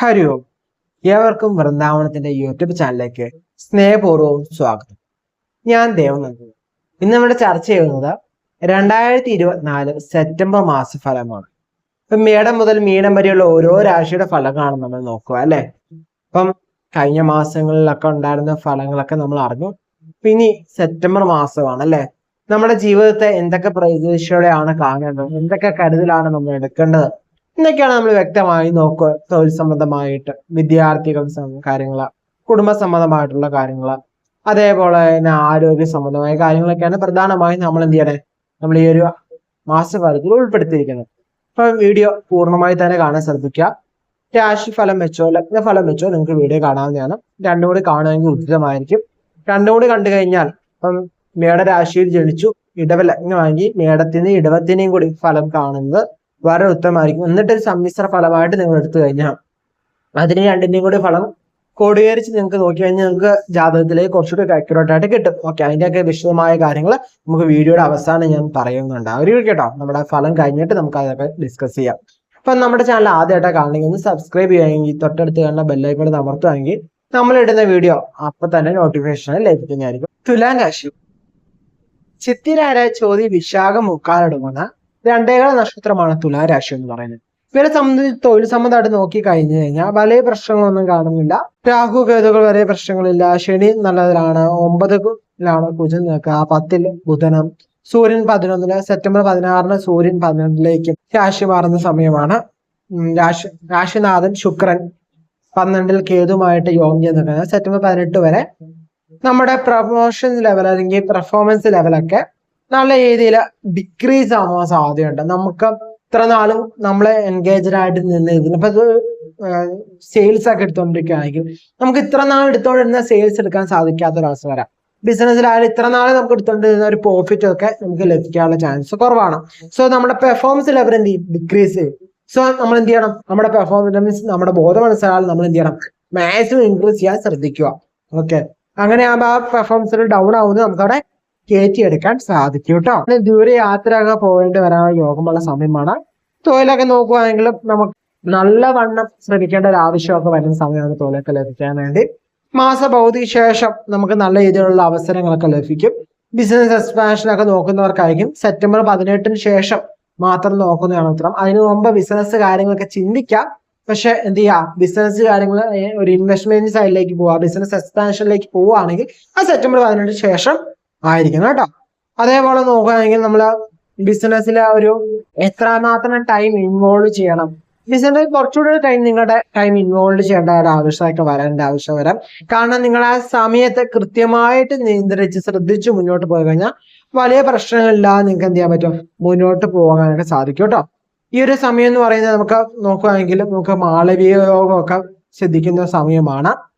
ഹരി ഓം ഏവർക്കും വൃന്ദാവനത്തിന്റെ യൂട്യൂബ് ചാനലിലേക്ക് സ്നേഹപൂർവം സ്വാഗതം. ഞാൻ ദേവനന്ദി ഇന്ന് നമ്മുടെ ചർച്ച ചെയ്യുന്നത് രണ്ടായിരത്തി ഇരുപത്തിനാല് സെപ്റ്റംബർ മാസഫലമാണ്. ഇപ്പൊ മേടം മുതൽ മീനം വരെയുള്ള ഓരോ രാശിയുടെ ഫലങ്ങളാണ് നമ്മൾ നോക്കുക അല്ലെ? ഇപ്പം കഴിഞ്ഞ മാസങ്ങളിലൊക്കെ ഉണ്ടായിരുന്ന ഫലങ്ങളൊക്കെ നമ്മൾ അറിഞ്ഞു. ഇനി സെപ്റ്റംബർ മാസമാണ് അല്ലെ? നമ്മുടെ ജീവിതത്തെ എന്തൊക്കെ പ്രതീക്ഷയോടെയാണ് കാണേണ്ടത് എന്തൊക്കെ കരുതലാണ് നമ്മൾ എടുക്കേണ്ടത്? എന്നൊക്കെയാണ് നമ്മൾ വ്യക്തമായി നോക്കുക. തൊഴിൽ സംബന്ധമായിട്ട് വിദ്യാർത്ഥികൾ കാര്യങ്ങൾ കുടുംബ സംബന്ധമായിട്ടുള്ള കാര്യങ്ങൾ അതേപോലെ തന്നെ ആരോഗ്യ സംബന്ധമായ കാര്യങ്ങളൊക്കെയാണ് പ്രധാനമായും നമ്മൾ എന്ത് ചെയ്യണേ? നമ്മൾ ഈ ഒരു മാസഫലത്തിൽ ഉൾപ്പെടുത്തിയിരിക്കുന്നത്. അപ്പൊ വീഡിയോ പൂർണമായി തന്നെ കാണാൻ ശ്രദ്ധിക്കുക. രാശി ഫലം വെച്ചോ ലഗ്ന ഫലം വെച്ചോ നിങ്ങൾക്ക് വീഡിയോ കാണാവുന്നതാണ്. രണ്ടും കൂടി കാണുമെങ്കിൽ ഉചിതമായിരിക്കും. രണ്ടും കൂടി കണ്ടു കഴിഞ്ഞാൽ ഇപ്പം മേടരാശിയിൽ ജനിച്ചു ഇടവ ലഗ്നമാണെങ്കിൽ മേടത്തിന് ഇടവത്തിനെയും കൂടി ഫലം കാണുന്നത് വളരെ ഉത്തമമായിരിക്കും എന്നിട്ട് ഒരു സമ്മിശ്ര ഫലമായിട്ട് നിങ്ങൾ എടുത്തു കഴിഞ്ഞാൽ അതിന് രണ്ടിന്റെയും കൂടി ഫലം കോടീകരിച്ച് നിങ്ങൾക്ക് നോക്കി കഴിഞ്ഞാൽ നിങ്ങൾക്ക് ജാതകത്തിലേക്ക് കുറച്ചുകൂടി അക്യുറേറ്റ് ആയിട്ട് കിട്ടും. ഓക്കെ അതിന്റെയൊക്കെ വിശദമായ കാര്യങ്ങൾ നമുക്ക് വീഡിയോയുടെ അവസാനം ഞാൻ പറയുന്നുണ്ട്. ഒരു കേട്ടോ നമ്മുടെ ഫലം കഴിഞ്ഞിട്ട് നമുക്ക് അതൊക്കെ ഡിസ്കസ് ചെയ്യാം. അപ്പൊ നമ്മുടെ ചാനൽ ആദ്യമായിട്ടാണ് കാണണമെങ്കിൽ ഒന്ന് സബ്സ്ക്രൈബ് ചെയ്യുകയാണെങ്കിൽ തൊട്ടടുത്ത് കാണുന്ന ബെല്ലൈക്കോട് അമർത്തുകയാണെങ്കിൽ നമ്മൾ ഇടുന്ന വീഡിയോ അപ്പൊ തന്നെ നോട്ടിഫിക്കേഷൻ ലഭിക്കുന്നതായിരിക്കും. തുലാം രാശി ചിത്തിരാര ചോതി വിശാഖം മുക്കാലടങ്ങുന്ന രണ്ടേകാല നക്ഷത്രമാണ് തുലാരാശി എന്ന് പറയുന്നത്. ഇവരെ സംബന്ധിച്ച് തൊഴിൽ സംബന്ധമായിട്ട് നോക്കി കഴിഞ്ഞു കഴിഞ്ഞാൽ വലിയ പ്രശ്നങ്ങളൊന്നും കാണുന്നില്ല. രാഹു കേതുകൾ വരെ പ്രശ്നങ്ങളില്ല. ശനി നല്ലതിലാണ്. ഒമ്പതിലാണ് കുജൻ നിൽക്കുക. പത്തിൽ ബുധനം സൂര്യൻ പതിനൊന്നിൽ സെപ്റ്റംബർ പതിനാറിന് സൂര്യൻ പതിനൊന്നിലേക്ക് രാശി മാറുന്ന സമയമാണ്. രാശി രാശിനാഥൻ ശുക്രൻ പന്ത്രണ്ടിൽ കേതുമായിട്ട് യോഗം നിൽക്കുന്നത്. സെപ്റ്റംബർ പതിനെട്ട് വരെ നമ്മുടെ പ്രൊമോഷൻ ലെവൽ അല്ലെങ്കിൽ പെർഫോമൻസ് ലെവലൊക്കെ നല്ല രീതിയിൽ ഡിക്രീസ് ആവാൻ സാധ്യതയുണ്ട്. നമുക്ക് ഇത്ര നാളും നമ്മളെ എൻഗേജഡ് ആയിട്ട് നിന്ന് ഇപ്പൊ സെയിൽസ് ഒക്കെ എടുത്തോണ്ടിരിക്കുകയാണെങ്കിൽ നമുക്ക് ഇത്ര നാൾ എടുത്തോണ്ടിരുന്ന സെയിൽസ് എടുക്കാൻ സാധിക്കാത്ത ഒരു അവസ്ഥ വരാം. ബിസിനസ്സിലായാലും ഇത്ര നാൾ നമുക്ക് എടുത്തോണ്ടിരുന്ന ഒരു പ്രോഫിറ്റ് ഒക്കെ നമുക്ക് ലഭിക്കാനുള്ള ചാൻസ് കുറവാണ്. സോ നമ്മുടെ പെർഫോമൻസ് ലെവൽ എന്ത് ചെയ്യും? ഡിക്രീസ് ചെയ്യും. സോ നമ്മൾ എന്ത് ചെയ്യണം? നമ്മുടെ പെർഫോമൻസ് മീൻസ് നമ്മുടെ ബോധം മനസ്സിലായാലും നമ്മൾ എന്ത് ചെയ്യണം? മാക്സിമം ഇൻക്രീസ് ചെയ്യാൻ ശ്രദ്ധിക്കുക. ഓക്കെ അങ്ങനെ ആ പെർഫോമൻസിൽ ഡൗൺ ആവുന്നത് നമുക്കവിടെ കയറ്റിയെടുക്കാൻ സാധിക്കും കേട്ടോ ദൂരയാത്രയൊക്കെ ദൂരെ യാത്രയൊക്കെ പോകേണ്ടി വരാൻ യോഗമുള്ള സമയമാണ്. തൊഴിലൊക്കെ നോക്കുകയാണെങ്കിൽ നമുക്ക് നല്ലവണ്ണം ശ്രമിക്കേണ്ട ഒരു ആവശ്യമൊക്കെ വരുന്ന സമയമാണ് തൊഴിലൊക്കെ ലഭിക്കാൻ വേണ്ടി. മാസപൗതി ശേഷം നമുക്ക് നല്ല രീതിയിലുള്ള അവസരങ്ങളൊക്കെ ലഭിക്കും. ബിസിനസ് എക്സ്പാൻഷൻ ഒക്കെ നോക്കുന്നവർക്കായിരിക്കും. സെപ്റ്റംബർ പതിനെട്ടിന് ശേഷം മാത്രം നോക്കുന്നതാണ് ഉത്തരം. അതിനു മുമ്പ് ബിസിനസ് കാര്യങ്ങളൊക്കെ ചിന്തിക്കാം. പക്ഷെ എന്ത് ചെയ്യാ? ബിസിനസ് കാര്യങ്ങൾ ഒരു ഇൻവെസ്റ്റ്മെന്റ് സൈഡിലേക്ക് പോവാ. ബിസിനസ് എക്സ്പാൻഷനിലേക്ക് പോവുകയാണെങ്കിൽ ആ സെപ്റ്റംബർ പതിനെട്ടിന് ശേഷം ആയിരിക്കണം കേട്ടോ. അതേപോലെ നോക്കുകയാണെങ്കിൽ നമ്മൾ ബിസിനസ്സിൽ ഒരു എത്രമാത്രം ടൈം ഇൻവോൾവ് ചെയ്യണം. ബിസിനസ് കുറച്ചുകൂടി ടൈം നിങ്ങളുടെ ടൈം ഇൻവോൾവ് ചെയ്യേണ്ട ഒരു ആവശ്യമൊക്കെ വരേണ്ട ആവശ്യം വരാം. കാരണം നിങ്ങൾ ആ സമയത്തെ കൃത്യമായിട്ട് നിയന്ത്രിച്ച് ശ്രദ്ധിച്ച് മുന്നോട്ട് പോയി കഴിഞ്ഞാൽ വലിയ പ്രശ്നങ്ങളില്ലാതെ നിങ്ങൾക്ക് എന്ത് ചെയ്യാൻ പറ്റും? മുന്നോട്ട് പോകാനൊക്കെ സാധിക്കും കേട്ടോ. ഈ ഒരു സമയം എന്ന് പറയുന്നത് നമുക്ക് നോക്കുകയാണെങ്കിൽ നമുക്ക് മാളവീയ യോഗമൊക്കെ ശ്രദ്ധിക്കുന്ന സമയമാണ്.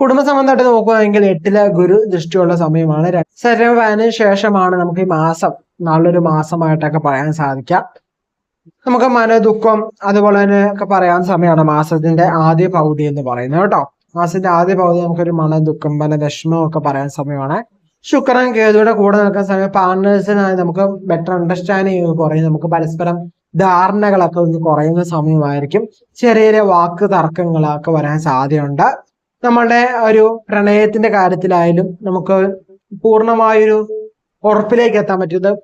കുടുംബ സംബന്ധമായിട്ട് നോക്കുകയാണെങ്കിൽ എട്ടിലെ ഗുരു ദൃഷ്ടിയുള്ള സമയമാണ്. സെപ്റ്റംബറിന് ശേഷമാണ് നമുക്ക് ഈ മാസം നല്ലൊരു മാസമായിട്ടൊക്കെ പറയാൻ സാധിക്കാം നമുക്ക് മനോദുഃഖം അതുപോലെ തന്നെ ഒക്കെ പറയാൻ സമയമാണ് മാസത്തിന്റെ ആദ്യ പകുതി എന്ന് പറയുന്നത് കേട്ടോ. മാസത്തിന്റെ ആദ്യ പകുതി നമുക്കൊരു മനോദുഃഖം പല വിഷമം ഒക്കെ പറയാൻ സമയമാണ്. ശുക്രൻ കേതുവിടെ കൂടെ നിൽക്കുന്ന സമയം പാർട്ട്നേഴ്സിനായി നമുക്ക് ബെറ്റർ അണ്ടർസ്റ്റാൻഡിങ് കുറയും. നമുക്ക് പരസ്പരം ധാരണകളൊക്കെ ഒന്ന് കുറയുന്ന സമയമായിരിക്കും. ചെറിയ ചെറിയ വാക്ക് തർക്കങ്ങളൊക്കെ വരാൻ സാധ്യതയുണ്ട്. നമ്മളുടെ ഒരു പ്രണയത്തിന്റെ കാര്യത്തിലായാലും നമുക്ക് പൂർണമായൊരു ഉറപ്പിലേക്ക് എത്താൻ പറ്റുന്നത്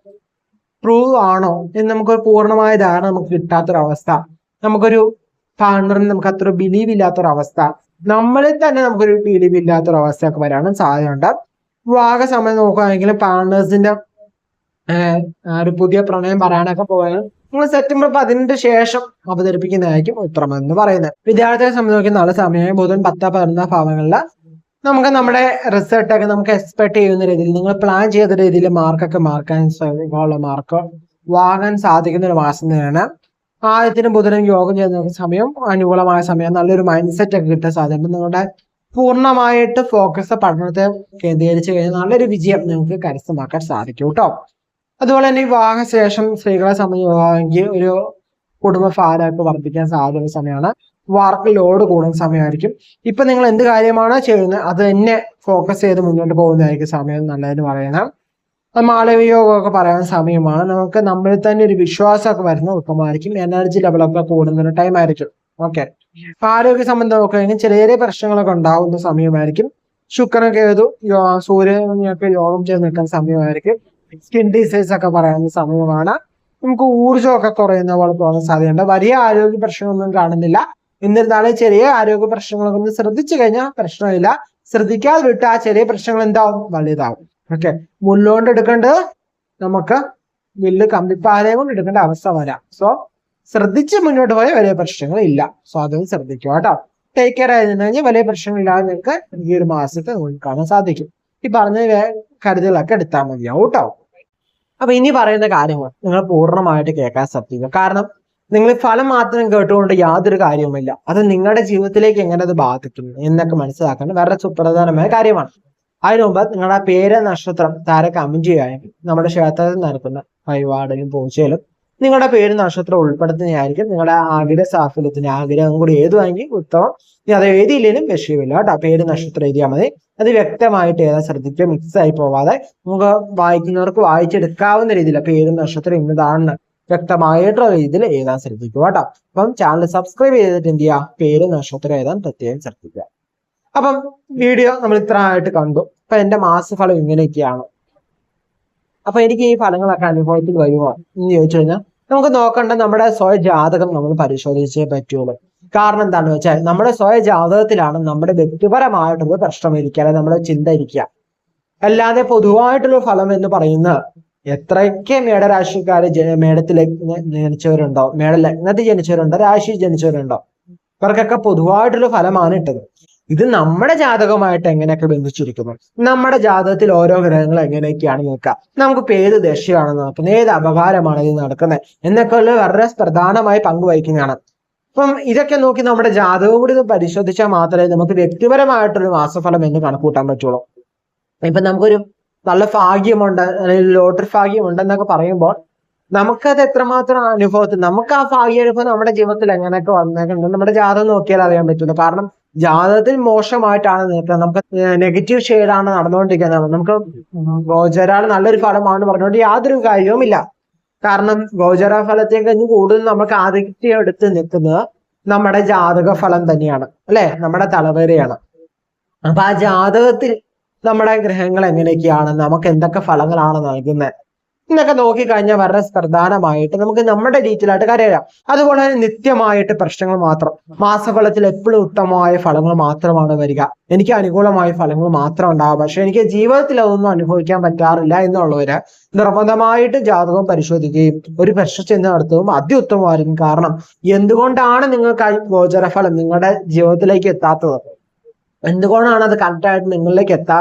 പ്രൂവ് ആണോ എന്ന് നമുക്ക് പൂർണമായ ധാരണ നമുക്ക് കിട്ടാത്തൊരവസ്ഥ. നമുക്കൊരു പാർട്ണറിന് നമുക്ക് അത്ര ബിലീവ് ഇല്ലാത്തൊരവസ്ഥ. നമ്മളിൽ തന്നെ നമുക്കൊരു ബിലീവ് ഇല്ലാത്തൊരവസ്ഥയൊക്കെ വരാനും സാധ്യതയുണ്ട്. വാഗ സമയം നോക്കുകയാണെങ്കിൽ പാർട്ണേഴ്സിന്റെ ഒരു പുതിയ പ്രണയം പറയാനൊക്കെ പോയാൽ നമ്മൾ സെപ്റ്റംബർ പതിനെട്ട് ശേഷം അവതരിപ്പിക്കുന്നതായിരിക്കും ഉത്തരം എന്ന് പറയുന്നത്. വിദ്യാർത്ഥികളെ സംബന്ധിക്കുന്ന നല്ല സമയം ബുധൻ പത്ത് പതിനൊന്ന് ഭാവങ്ങളിൽ നമുക്ക് നമ്മുടെ റിസൾട്ടൊക്കെ നമുക്ക് എക്സ്പെക്ട് ചെയ്യുന്ന രീതിയിൽ നിങ്ങൾ പ്ലാൻ ചെയ്ത രീതിയിൽ മാർക്കൊക്കെ മാർക്കാൻ ഉള്ള മാർക്ക് വാങ്ങാൻ സാധിക്കുന്ന ഒരു മാസം തന്നെയാണ്. ആദ്യത്തിനും ബുധനും യോഗം ചെയ്യുന്ന സമയം അനുകൂലമായ സമയം നല്ലൊരു മൈൻഡ് സെറ്റ് ഒക്കെ കിട്ടാൻ സാധ്യത നിങ്ങളുടെ പൂർണമായിട്ട് ഫോക്കസ് പഠനത്തെ കേന്ദ്രീകരിച്ച് കഴിഞ്ഞാൽ നല്ലൊരു വിജയം നിങ്ങൾക്ക് കരസ്ഥമാക്കാൻ സാധിക്കും കേട്ടോ. അതുപോലെ തന്നെ വിവാഹശേഷം സ്ത്രീകളെ സംബന്ധിക്കുകയാണെങ്കിൽ ഒരു കുടുംബ ഭാരമൊക്കെ വർദ്ധിക്കാൻ സാധ്യത സമയമാണ്. വർക്ക് ലോഡ് കൂടുന്ന സമയമായിരിക്കും. ഇപ്പൊ നിങ്ങൾ എന്ത് കാര്യമാണ് ചെയ്യുന്നത് അത് തന്നെ ഫോക്കസ് ചെയ്ത് മുന്നോട്ട് പോകുന്നതായിരിക്കും സമയം നല്ലതെന്ന് പറയുന്നത് മാളവിയോഗമൊക്കെ പറയാൻ സമയമാണ്. നമുക്ക് നമ്മളിൽ തന്നെ ഒരു വിശ്വാസമൊക്കെ വരുന്ന ഉത്തമമായിരിക്കും. എനർജി ലെവലൊക്കെ കൂടുന്ന ഒരു ടൈം ആയിരിക്കും. ഓക്കെ ആരോഗ്യ സംബന്ധം നോക്കുകയാണെങ്കിൽ ചെറിയ ചെറിയ പ്രശ്നങ്ങളൊക്കെ ഉണ്ടാവുന്ന സമയമായിരിക്കും. ശുക്രനൊക്കെ ഏതു സൂര്യനൊക്കെ യോഗം ചെയ്ത് നിൽക്കുന്ന സമയമായിരിക്കും. സ്കിൻ ഡിസീസ് ഒക്കെ പറയുന്ന സമയമാണ് നമുക്ക് ഊർജമൊക്കെ കുറയുന്ന പോലെ തോന്നാൻ സാധ്യതയുണ്ട്. വലിയ ആരോഗ്യ പ്രശ്നമൊന്നും കാണുന്നില്ല. എന്നിരുന്നാലും ചെറിയ ആരോഗ്യ പ്രശ്നങ്ങളൊക്കെ ഒന്ന് ശ്രദ്ധിച്ചു കഴിഞ്ഞാൽ പ്രശ്നമില്ല. ശ്രദ്ധിക്കാതെ വിട്ട് ആ ചെറിയ പ്രശ്നങ്ങൾ എന്താവും? വലുതാവും. ഓക്കെ. മുല്ലുകൊണ്ട് എടുക്കേണ്ടത് നമുക്ക് വില്ല് കമ്പിപ്പാലയം കൊണ്ട് എടുക്കേണ്ട അവസ്ഥ വരാം. സോ ശ്രദ്ധിച്ച് മുന്നോട്ട് പോയാൽ വലിയ പ്രശ്നങ്ങൾ ഇല്ല സോ അതൊന്ന് ശ്രദ്ധിക്കുക കേട്ടോ. ടേക്ക് കെയർ ആയി കഴിഞ്ഞാൽ വലിയ പ്രശ്നങ്ങളില്ലാതെ നിങ്ങൾക്ക് ഈ ഒരു മാസത്തെ നോക്കി കാണാൻ സാധിക്കും. ഈ പറഞ്ഞ കരുതലൊക്കെ എടുത്താൽ മതിയാവും കേട്ടോ. അപ്പൊ ഇനി പറയുന്ന കാര്യങ്ങൾ നിങ്ങൾ പൂർണമായിട്ട് കേൾക്കാൻ ശ്രദ്ധിക്കുക. കാരണം നിങ്ങൾ ഫലം മാത്രം കേട്ടുകൊണ്ട് യാതൊരു കാര്യവുമില്ല അത് നിങ്ങളുടെ ജീവിതത്തിലേക്ക് എങ്ങനെ അത് ബാധിക്കുന്നു എന്നൊക്കെ മനസ്സിലാക്കേണ്ട വളരെ സുപ്രധാനമായ കാര്യമാണ്. അതിനു മുമ്പ് നിങ്ങളുടെ പേര് നക്ഷത്രം താരെ കമന്റ് നമ്മുടെ ക്ഷേത്രത്തിൽ നടക്കുന്ന വഴിപാടിലും പൂജയിലും നിങ്ങളുടെ പേര് നക്ഷത്രം ഉൾപ്പെടുത്തുന്നതായിരിക്കും. നിങ്ങളുടെ ആഗ്രഹ സാഫല്യത്തിന് ആഗ്രഹം കൂടി ഏതുവാണെങ്കിൽ ഉത്തമം. ഇനി അത് എഴുതിയില്ലെങ്കിലും വിഷയമില്ല കേട്ടോ. പേര് നക്ഷത്രം എഴുതിയാൽ മതി. അത് വ്യക്തമായിട്ട് ഏതാ ശ്രദ്ധിക്കുക. മിക്സ് ആയി പോവാതെ നമുക്ക് വായിക്കുന്നവർക്ക് വായിച്ചെടുക്കാവുന്ന രീതിയിൽ പേര് നക്ഷത്രം ഇന്നതാണെന്ന് വ്യക്തമായിട്ടുള്ള രീതിയിൽ എഴുതാൻ ശ്രദ്ധിക്കുക കേട്ടോ. അപ്പം ചാനൽ സബ്സ്ക്രൈബ് ചെയ്തിട്ട് എന്ത് ചെയ്യുക? പേര് നക്ഷത്രം എഴുതാൻ പ്രത്യേകം ശ്രദ്ധിക്കുക. അപ്പം വീഡിയോ നമ്മൾ ഇത്ര ആയിട്ട് കണ്ടു. അപ്പൊ എന്റെ മാസഫലം ഇങ്ങനെയൊക്കെയാണ്. അപ്പൊ എനിക്ക് ഈ ഫലങ്ങളൊക്കെ അനുഭവത്തിൽ വരുമോ എന്ന് ചോദിച്ചു കഴിഞ്ഞാൽ നമുക്ക് നോക്കേണ്ട നമ്മുടെ സ്വയ ജാതകം നമ്മൾ പരിശോധിച്ചേ പറ്റുള്ളൂ. കാരണം എന്താണെന്ന് വെച്ചാൽ നമ്മുടെ സ്വയ ജാതകത്തിലാണ് നമ്മുടെ വ്യക്തിപരമായിട്ടുള്ള പ്രശ്നം ഇരിക്കുക അല്ലെങ്കിൽ നമ്മുടെ ചിന്ത ഇരിക്കുക. അല്ലാതെ പൊതുവായിട്ടുള്ള ഫലം എന്ന് പറയുന്നത് എത്രയൊക്കെ മേടരാശിക്കാർ മേടത്തിൽ ജനിച്ചവരുണ്ടോ? മേട ലഗ്നത്തിൽ ജനിച്ചവരുണ്ടോ? രാശി ജനിച്ചവരുണ്ടോ? ഇവർക്കൊക്കെ പൊതുവായിട്ടുള്ള ഫലമാണ് ഇട്ടത്. ഇത് നമ്മുടെ ജാതകമായിട്ട് എങ്ങനെയൊക്കെ ബന്ധിച്ചിരിക്കുന്നു? നമ്മുടെ ജാതകത്തിൽ ഓരോ ഗ്രഹങ്ങൾ എങ്ങനെയൊക്കെയാണ് നിൽക്കുക നമുക്ക് ഏത് ദശയാണ് നടക്കുന്നത് ഏത് അപകാരമാണ് ഇത് നടക്കുന്നത്? എന്നൊക്കെ ഉള്ള വളരെ പ്രധാനമായി പങ്കുവഹിക്കുന്നതാണ് അപ്പം ഇതൊക്കെ നോക്കി നമ്മുടെ ജാതകം കൂടി ഒന്ന് പരിശോധിച്ചാൽ മാത്രമേ നമുക്ക് വ്യക്തിപരമായിട്ടൊരു മാസഫലം എന്ന് കണക്കൂട്ടാൻ പറ്റുള്ളൂ. ഇപ്പൊ നമുക്കൊരു നല്ല ഭാഗ്യമുണ്ട് അല്ലെങ്കിൽ ലോട്ടറി ഭാഗ്യമുണ്ടെന്നൊക്കെ പറയുമ്പോൾ നമുക്കത് എത്രമാത്രം അനുഭവത്തിൽ നമുക്ക് ആ ഭാഗ്യ അനുഭവം നമ്മുടെ ജീവിതത്തിൽ എങ്ങനെയൊക്കെ വന്നേക്കുന്നത് നമ്മുടെ ജാതകം നോക്കിയാൽ അറിയാൻ പറ്റുള്ളൂ. കാരണം ജാതകത്തിൽ മോശമായിട്ടാണ് നിൽക്കുന്നത് നമുക്ക് നെഗറ്റീവ് ഷെയ്ഡാണ് നടന്നുകൊണ്ടിരിക്കുന്നത്. നമുക്ക് ഗോചരാൾ നല്ലൊരു ഫലമാണ് പറഞ്ഞുകൊണ്ട് യാതൊരു കാര്യവുമില്ല. കാരണം ഗോചര ഫലത്തെ കഴിഞ്ഞ് കൂടുതൽ നമുക്ക് ആദിത്യം എടുത്ത് നിൽക്കുന്നത് നമ്മുടെ ജാതക ഫലം തന്നെയാണ്. അല്ലെ? നമ്മുടെ തലവേരയാണ് അപ്പൊ ആ ജാതകത്തിൽ നമ്മുടെ ഗ്രഹങ്ങൾ എങ്ങനെയൊക്കെയാണ്? നമുക്ക് എന്തൊക്കെ ഫലങ്ങളാണ് നൽകുന്നത്? എന്നൊക്കെ നോക്കിക്കഴിഞ്ഞാൽ വളരെ പ്രധാനമായിട്ട് നമുക്ക് നമ്മുടെ ഡീറ്റെയിലായിട്ട് കരയരാം അതുപോലെ തന്നെ നിത്യമായിട്ട് പ്രശ്നങ്ങൾ മാത്രം. മാസഫലത്തിൽ എപ്പോഴും ഉത്തമമായ ഫലങ്ങൾ മാത്രമാണ് വരിക. എനിക്ക് അനുകൂലമായ ഫലങ്ങൾ മാത്രം ഉണ്ടാവുക. പക്ഷെ എനിക്ക് ജീവിതത്തിൽ അതൊന്നും അനുഭവിക്കാൻ പറ്റാറില്ല എന്നുള്ളവര് നിർബന്ധമായിട്ട് ജാതകം പരിശോധിക്കുകയും ഒരു പ്രശ്നം നടത്തുകയും അത്യുത്തമമായിരിക്കും. കാരണം എന്തുകൊണ്ടാണ് നിങ്ങൾക്ക് ആ ഗോചര ഫലം നിങ്ങളുടെ ജീവിതത്തിലേക്ക് എത്താത്തത്? എന്തുകൊണ്ടാണ് അത് കറക്റ്റായിട്ട് നിങ്ങളിലേക്ക് എത്താ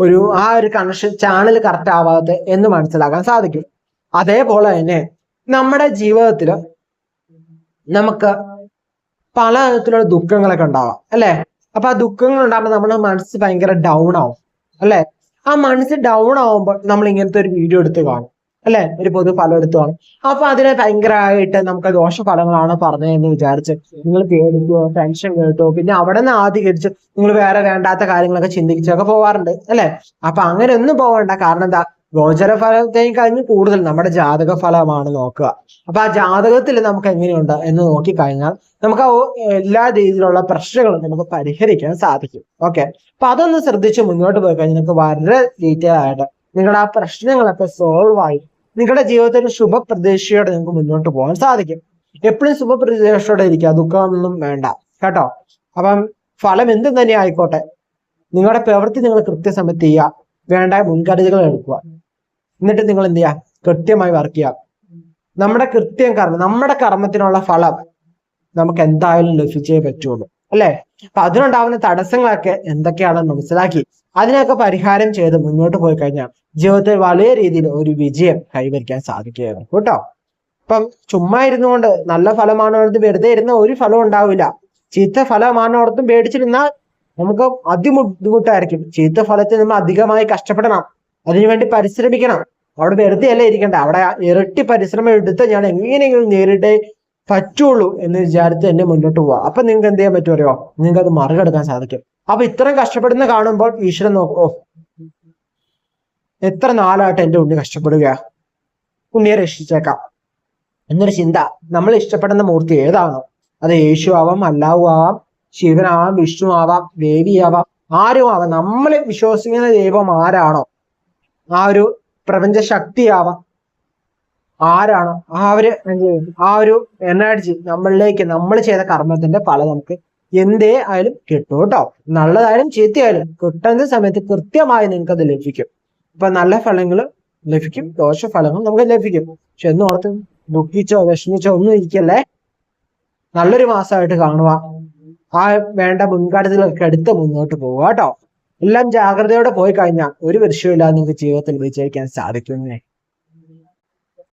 ഒരു ആ ഒരു കണക്ഷൻ ചാനൽ കറക്റ്റ് ആവാതെ എന്ന് മനസ്സിലാക്കാൻ സാധിക്കും. അതേപോലെ തന്നെ നമ്മുടെ ജീവിതത്തിൽ നമുക്ക് പല തരത്തിലുള്ള ദുഃഖങ്ങളൊക്കെ ഉണ്ടാവാം അല്ലെ? അപ്പൊ ആ ദുഃഖങ്ങൾ ഉണ്ടാകുമ്പോൾ നമ്മുടെ മനസ്സ് ഭയങ്കര ഡൗൺ ആവും അല്ലെ? ആ മനസ്സ് ഡൗൺ ആവുമ്പോൾ നമ്മൾ ഇങ്ങനത്തെ ഒരു വീഡിയോ എടുത്ത് കാണും. അല്ലെ? ഒരു പൊതു ഫലം എടുത്ത് കാണും അപ്പൊ അതിന് ഭയങ്കരമായിട്ട് നമുക്ക് ദോഷഫലങ്ങളാണ് പറഞ്ഞതെന്ന് വിചാരിച്ച് നിങ്ങൾ പേടിക്കോ ടെൻഷൻ കേട്ടോ പിന്നെ അവിടെ നിന്ന് ആധികരിച്ച് നിങ്ങൾ വേറെ വേണ്ടാത്ത കാര്യങ്ങളൊക്കെ ചിന്തിച്ചൊക്കെ പോവാറുണ്ട് അല്ലെ? അപ്പൊ അങ്ങനെ ഒന്നും പോകണ്ട കാരണം എന്താ? ഗോചര ഫലത്തെയും കഴിഞ്ഞ് കൂടുതൽ നമ്മുടെ ജാതക ഫലമാണ് നോക്കുക. അപ്പൊ ആ ജാതകത്തിൽ നമുക്ക് എങ്ങനെയുണ്ട് എന്ന് നോക്കിക്കഴിഞ്ഞാൽ നമുക്ക് എല്ലാ രീതിയിലുള്ള പ്രശ്നങ്ങളും നമുക്ക് പരിഹരിക്കാൻ സാധിക്കും. ഓക്കെ? അപ്പൊ അതൊന്ന് ശ്രദ്ധിച്ച് മുന്നോട്ട് പോയി കഴിഞ്ഞാൽ നിങ്ങൾക്ക് വളരെ ഡീറ്റെയിൽ ആയിട്ട് നിങ്ങളുടെ ആ പ്രശ്നങ്ങളൊക്കെ സോൾവ് ആയി നിങ്ങളുടെ ജീവിതത്തിൽ ശുഭപ്രതീക്ഷയോടെ നിങ്ങൾക്ക് മുന്നോട്ട് പോകാൻ സാധിക്കും. എപ്പോഴും ശുഭപ്രതീക്ഷയോടെ ഇരിക്കുക. ദുഃഖമൊന്നും വേണ്ട. കേട്ടോ? അപ്പം ഫലം എന്തും തന്നെ ആയിക്കോട്ടെ. നിങ്ങളുടെ പ്രവൃത്തി നിങ്ങൾ കൃത്യസമയത്ത് ചെയ്യുക. വേണ്ട മുൻകരുതലുകൾ എടുക്കുക. എന്നിട്ട് നിങ്ങൾ എന്ത് ചെയ്യുക? കൃത്യമായി വർക്ക് ചെയ്യുക. നമ്മുടെ കൃത്യം കർമ്മം നമ്മുടെ കർമ്മത്തിനുള്ള ഫലം നമുക്ക് എന്തായാലും ലഭിച്ചേ പറ്റുള്ളൂ. അല്ലേ? അപ്പൊ അതിനുണ്ടാവുന്ന തടസ്സങ്ങളൊക്കെ എന്തൊക്കെയാണെന്ന് മനസ്സിലാക്കി. അതിനൊക്കെ പരിഹാരം ചെയ്ത് മുന്നോട്ട് പോയി കഴിഞ്ഞാൽ ജീവിതത്തിൽ വലിയ രീതിയിൽ ഒരു വിജയം കൈവരിക്കാൻ സാധിക്കുകയാണ്. കേട്ടോ? ഇപ്പം ചുമ്മാ ഇരുന്നുകൊണ്ട് നല്ല ഫലമാണ് ഓർത്ത് വെറുതെ ഇരുന്ന ഒരു ഫലം ഉണ്ടാവില്ല. ചീത്ത ഫലമാണ് ഓർത്തും പേടിച്ചിരുന്നാൽ നമുക്ക് അതിബുദ്ധിമുട്ടായിരിക്കും ചീത്ത ഫലത്തിൽ നമ്മൾ അധികമായി കഷ്ടപ്പെടണം. അതിനുവേണ്ടി പരിശ്രമിക്കണം. അവിടെ വെറുതെ അല്ലേ ഇരിക്കണ്ട. അവിടെ ഇരട്ടി പരിശ്രമം എടുത്ത് ഞാൻ എങ്ങനെയെങ്കിലും നേരിട്ടേ പറ്റുള്ളൂ എന്ന് വിചാരിച്ച് എന്നെ മുന്നോട്ട് പോവാ. അപ്പൊ നിങ്ങൾക്ക് എന്ത് ചെയ്യാൻ പറ്റുമോ നിങ്ങൾക്ക് അത് മറികടക്കാൻ സാധിക്കും. അപ്പൊ ഇത്രയും കഷ്ടപ്പെടുന്ന കാണുമ്പോൾ ഈശ്വരൻ നോക്കോ. എത്ര നാളായിട്ട് എന്റെ ഉണ്ണി കഷ്ടപ്പെടുക? ഉണ്ണിയെ രക്ഷിച്ചേക്കാം. എന്നൊരു ചിന്ത. നമ്മൾ ഇഷ്ടപ്പെടുന്ന മൂർത്തി ഏതാണോ? അത് യേശു ആവാം അല്ലാവു ആവാം ശിവനാവാം വിഷ്ണു ആവാം ദേവി ആവാം ആരും ആവാം നമ്മൾ വിശ്വസിക്കുന്ന ദൈവം ആരാണോ? ആ ഒരു പ്രപഞ്ച ശക്തിയാവാം ആരാണോ? ആ ഒരു ആ ഒരു എനർജി നമ്മളിലേക്ക് നമ്മൾ ചെയ്ത കർമ്മത്തിന്റെ ഫലം നമുക്ക് എന്തേ ആയാലും കിട്ടും കേട്ടോ. നല്ലതായാലും ചീത്തയായാലും കിട്ടുന്ന സമയത്ത് കൃത്യമായി നിങ്ങൾക്ക് അത് ലഭിക്കും. ഇപ്പൊ നല്ല ഫലങ്ങൾ ലഭിക്കും ദോഷ ഫലങ്ങൾ നമുക്ക് ലഭിക്കും. പക്ഷെ എന്ന് ഓർത്ത് ദുഃഖിച്ചോ വിഷമിച്ചോ ഒന്നും ഇരിക്കല്ലേ? നല്ലൊരു മാസമായിട്ട് കാണുക. ആ വേണ്ട മുൻകരുതലൊക്കെ എടുത്ത് മുന്നോട്ട് പോവുക കേട്ടോ. എല്ലാം ജാഗ്രതയോടെ പോയി കഴിഞ്ഞാൽ ഒരു വിഷയമില്ലാതെ നിങ്ങൾക്ക് ജീവിതത്തിൽ വിജയിക്കാൻ സാധിക്കുന്നേ